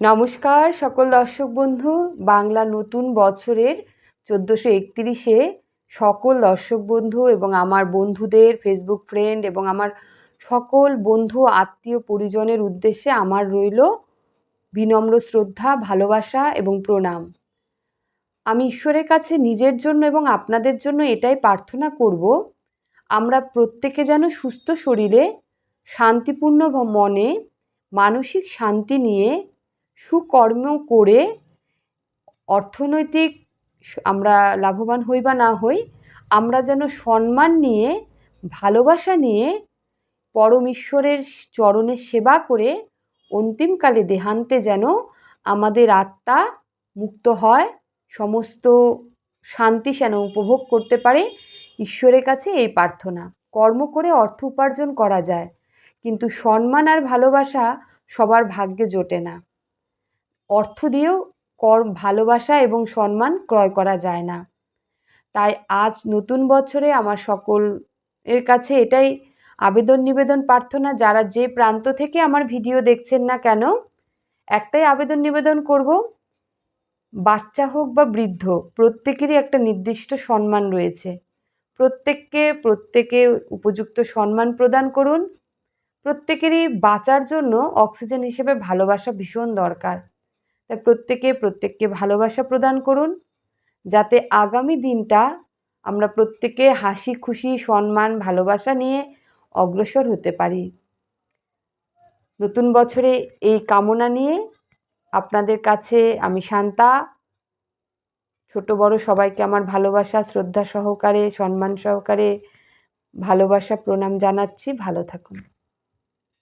নমস্কার সকল দর্শক বন্ধু। বাংলা নতুন বছরের চোদ্দোশো একত্রিশে সকল দর্শক বন্ধু এবং আমার বন্ধুদের ফেসবুক ফ্রেন্ড এবং আমার সকল বন্ধু, আত্মীয় পরিজনের উদ্দেশ্যে আমার রইল বিনম্র শ্রদ্ধা, ভালোবাসা এবং প্রণাম। আমি ঈশ্বরের কাছে নিজের জন্য এবং আপনাদের জন্য এটাই প্রার্থনা করব, আমরা প্রত্যেকে যেন সুস্থ শরীরে শান্তিপূর্ণ মনে, মানসিক শান্তি নিয়ে সুকর্ম করে অর্থনৈতিক আমরা লাভবান হই বা না হই, আমরা যেন সম্মান নিয়ে, ভালোবাসা নিয়ে পরম ঈশ্বরের চরণে সেবা করে অন্তিমকালে দেহান্তে যেন আমাদের আত্মা মুক্ত হয়, সমস্ত শান্তি যেন উপভোগ করতে পারে ঈশ্বরের কাছে এই প্রার্থনা। কর্ম করে অর্থ উপার্জন করা যায়, কিন্তু সম্মান আর ভালোবাসা সবার ভাগ্যে জোটে না। অর্থ দিয়েও কর, ভালোবাসা এবং সম্মান ক্রয় করা যায় না। তাই আজ নতুন বছরে আমার সকল এর কাছে এটাই আবেদন নিবেদন প্রার্থনা, যারা যে প্রান্ত থেকে আমার ভিডিও দেখছেন না কেন, একটাই আবেদন নিবেদন করব, বাচ্চা হোক বা বৃদ্ধ, প্রত্যেকেরই একটা নির্দিষ্ট সম্মান রয়েছে। প্রত্যেককে প্রত্যেকে উপযুক্ত সম্মান প্রদান করুন। প্রত্যেকেরই বাঁচার জন্য অক্সিজেন হিসেবে ভালোবাসা ভীষণ দরকার। তাই প্রত্যেকে প্রত্যেককে ভালোবাসা প্রদান করুন, যাতে আগামী দিনটা আমরা প্রত্যেকে হাসি, খুশি, সম্মান, ভালোবাসা নিয়ে অগ্রসর হতে পারি। নতুন বছরে এই কামনা নিয়ে আপনাদের কাছে আমি শান্তা। ছোট, বড় সবাইকে আমার ভালোবাসা, শ্রদ্ধা সহকারে, সম্মান সহকারে ভালোবাসা প্রণাম জানাচ্ছি। ভালো থাকুন।